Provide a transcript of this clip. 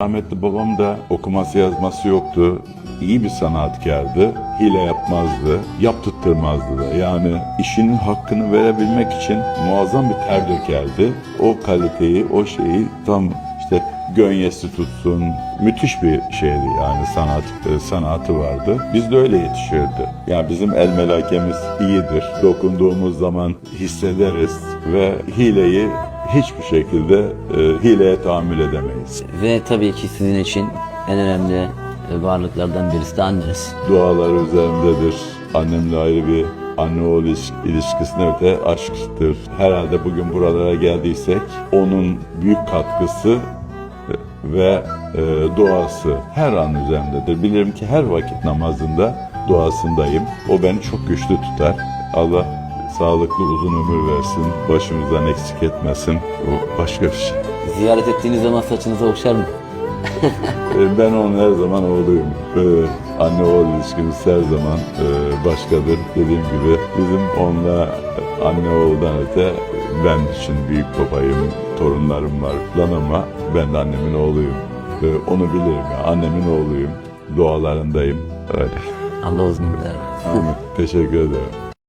Rahmetli babam da okuması yazması yoktu. İyi bir sanatkardı. Hile yapmazdı. Yaptırtmazdı da. Yani işinin hakkını verebilmek için muazzam bir ter dökerdi. O kaliteyi, o şeyi tam işte gönyesi tutsun. Müthiş bir şeydi yani sanat e, sanatı vardı. Biz de öyle yetişirdi. Yani bizim el melakemiz iyidir. Dokunduğumuz zaman hissederiz ve hileyi hiçbir şekilde e, hileye tahammül edemeyiz. Ve tabii ki sizin için en önemli e, varlıklardan birisi de anneniz. Dualar üzerimdedir. Annemle ayrı bir anne oğul iliş- ilişkisine öte aşktır. Herhalde bugün buralara geldiysek onun büyük katkısı e, ve e, duası her an üzerimdedir. Bilirim ki her vakit namazında duasındayım. O beni çok güçlü tutar. Allah sağlıklı uzun ömür versin. Başımızdan eksik etmesin. O başka bir şey. Ziyaret ettiğiniz zaman saçınızı okşar mı? E, Ben onun her zaman oğluyum. E, Anne oğul ilişkimiz her zaman e, başkadır. Dediğim gibi bizim onunla anne oğuldan öte ben için büyük babayım, torunlarım var falan ama ben de annemin oğluyum. E, Onu bilirim ya. Annemin oğluyum. Dualarındayım. Öyle. Allah uzun versin. Teşekkür ederim.